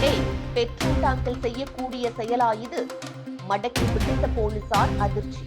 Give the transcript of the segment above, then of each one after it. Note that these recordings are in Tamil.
அடே பெட்ரோல் தாக்கல் செய்யக்கூடிய செயலா இது மடக்கி பிடித்த போலீசார் அதிர்ச்சி.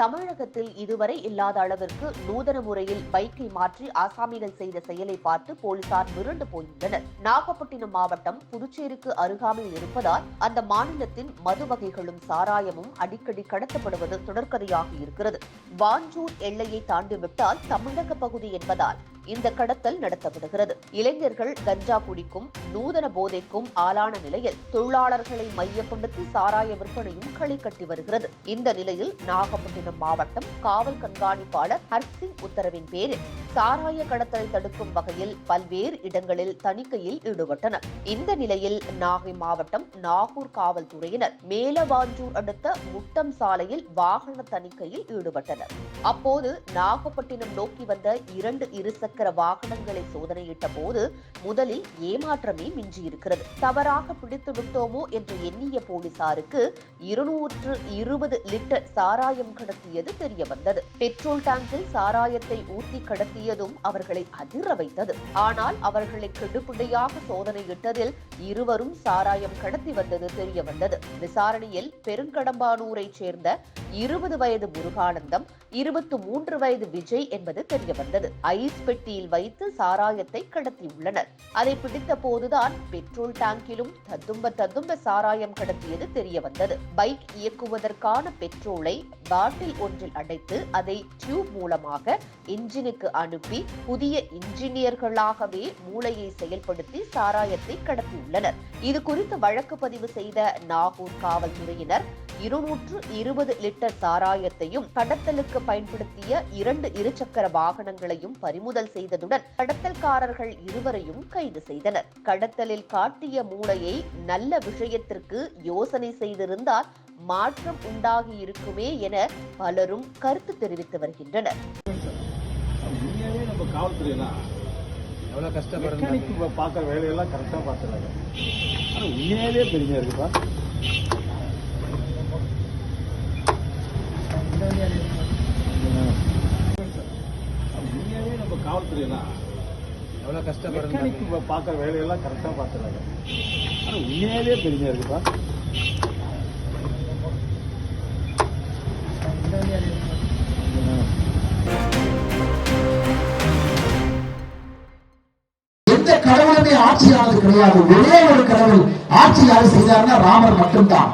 தமிழகத்தில் இதுவரை இல்லாத அளவிற்கு நூதன முறையில் பைக்கை மாற்றி ஆசாமிகள் செய்த செயலை பார்த்து போலீசார் மிரண்டு போயுள்ளனர். நாகப்பட்டினம் மாவட்டம் புதுச்சேரிக்கு அருகாமையில் இருப்பதால் அந்த மாநிலத்தின் மது வகைகளும் சாராயமும் அடிக்கடி கடத்தப்படுவது தொடர்கதையாக இருக்கிறது. வாஞ்சூர் எல்லையை தாண்டிவிட்டால் தமிழக பகுதி என்பதால் இந்த கடத்தல் நடத்தப்படுகிறது. இளைஞர்கள் கஞ்சா குடிக்கும் நூதன போதைக்கும் ஆளான நிலையில் தொழிலாளர்களை மையப்படுத்தி சாராய விற்பனையும் களை கட்டி வருகிறது. இந்த நிலையில் நாகப்பட்டினம் மாவட்டம் காவல் கண்காணிப்பாளர் ஹர்சிங் உத்தரவின் பேரில் சாராய கடத்தலை தடுக்கும் வகையில் பல்வேறு இடங்களில் தணிக்கையில் ஈடுபட்டனர். இந்த நிலையில் நாகை மாவட்டம் நாகூர் காவல்துறையினர் மேலவாஞ்சூர் அடுத்த முட்டம் சாலையில் வாகன தணிக்கையில் ஈடுபட்டனர். அப்போது நாகப்பட்டினம் நோக்கி வந்த இரண்டு இருசக்கர இருசக்கர வாகனங்களை சோதனையிட்ட போது முதலில் ஏமாற்றமே மிஞ்சியிருக்கிறது. தவறாக பிடித்து விட்டோமோ என்று எண்ணிய போலீசாருக்கு இருநூற்று இருபது லிட்டர் சாராயம் கடத்தியது தெரிய வந்தது. பெட்ரோல் டேங்கில் சாராயத்தை ஊற்றி கடத்தியதும் அவர்களை அதிர வைத்தது. ஆனால் அவர்களை கெடுபிடியாக சோதனையிட்டதில் இருவரும் சாராயம் கடத்தி வந்தது தெரிய வந்தது. விசாரணையில் பெருங்கடம்பானூரைச் சேர்ந்த இருபது வயது முருகானந்தம் இருபத்தி மூன்று வயது விஜய் என்பது தெரிய வந்தது ஐஸ் பெட்டியில் வைத்து சாராயத்தை கடத்தியுள்ளனர். அதை பிடித்த போதுதான் பெட்ரோல் டேங்கிலும் தத்தும்ப தத்தும்ப சாராயம் கடத்தியது தெரிய வந்தது பைக் இயக்குவதற்கான பெட்ரோலை பாட்டில் ஒன்றில் அடைத்து அதை டியூப் மூலமாக இன்ஜினுக்கு அனுப்பி புதிய இன்ஜினியர்களாகவே மூளையை செயல்படுத்தி சாராயத்தை கடத்தியுள்ளனர். இது குறித்து வழக்கு பதிவு செய்த நாகூர் காவல்துறையினர் இருநூற்று இருபது லிட்டர் சாராயத்தையும் கடத்தலுக்கு பயன்படுத்திய இரண்டு இருசக்கர வாகனங்களையும் பறிமுதல் செய்ததுடன் கடத்தல்காரர்கள் இருவரையும் கைது செய்தனர். கடத்தலில் காட்டிய மூளையை நல்ல விஷயத்திற்கு யோசனை செய்திருந்தால் மாற்றம் உண்டாகி இருக்குமே என பலரும் கருத்து தெரிவித்து வருகின்றனர். எவ்வளோ கஷ்டப்படுறாங்க மெக்கானிக் பார்க்குற வேலையெல்லாம் கரெக்டாக பார்த்துறாங்க. ஆனால் உண்மையாவே பெருமையாக இருக்குப்பா உண்மையாவே நம்ம காவல்துறையெல்லாம் எவ்வளோ கஷ்டப்படுறாங்க பார்க்குற வேலையெல்லாம் கரெக்டாக பார்த்துறாங்க. ஆனால் உண்மையாவே பெருமையாக இருக்குப்பா எந்த கடவுளுமே ஆட்சியானது கிடையாது. ஒரே ஒரு கடவுள் ஆட்சி யாரு செய்தார்னா ராமர் மட்டும்தான்.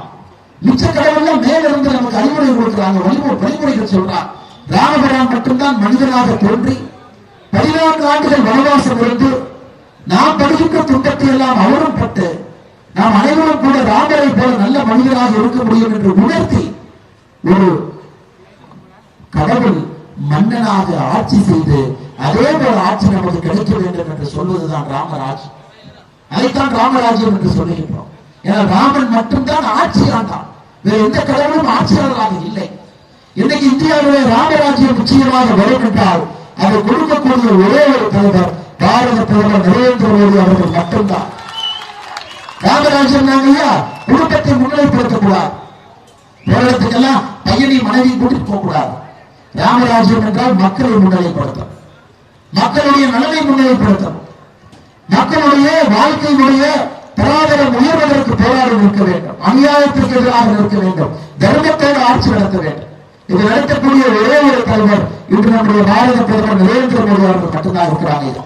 மிச்ச கடவுள்லாம் மேல இருந்து நமக்கு அறிவுரை கொடுக்கிறாங்க. வழிமுறை வழிமுறைகள் சொல்றாங்க ராமபிரான் மட்டும்தான் மனிதனாக தோன்றி பதினான்கு ஆண்டுகள் வனவாசம் இருந்து நாம் படுகின்ற துன்பத்தை எல்லாம் அவரும் பட்டு நாம் அனைவரும் கூட ராமரை போல நல்ல மனிதராக இருக்க முடியும் என்று உணர்த்தி ஒரு கடவுள் மன்னனாக ஆட்சி செய்து அதே போல ஆட்சி நமக்கு கிடைக்க வேண்டும் என்று சொல்வதுதான் ராமராஜ் அதைத்தான் ராமராஜ்யம் என்று சொல்லுகின்றோம் ஏன்னா ராமன் மட்டும்தான் ஆட்சியாண்டான். வேற எந்த கடவுளும் ஆட்சியாளராக இல்லை. இன்னைக்கு இந்தியாவிலே ராமராஜ்யம் நிச்சயமாக வரும் என்றால் அதை கொடுக்கக்கூடிய ஒரே ஒரு தலைவர் பாரத பிரதமர் நரேந்திர மோடி அவர்கள் மட்டும்தான். காமராஜர் நாங்க ஐயா குடும்பத்தை முன்னிலைப்படுத்தக்கூடாது. உலகத்துக்கெல்லாம் பையனை மனைவி கூட்டிட்டு போக கூடாது ராமராஜ்யம் என்றால் மக்களை முன்னிலைப்படுத்தும் மக்களுடைய நலனை முன்னிலைப்படுத்தும் மக்களுடைய வாழ்க்கையினுடைய பொருளாதாரம் உயர்வதற்கு போராடி நிற்க வேண்டும். அநியாயத்திற்கு எதிராக நிற்க வேண்டும். தர்மத்தோடு ஆட்சி நடத்த வேண்டும். இது நடத்தக்கூடிய ஒரே ஒரு தலைவர் இன்று நம்முடைய பாரத பிரதமர் நரேந்திர மோடி அவர்கள் மட்டும்தான் இருக்கிறாங்க.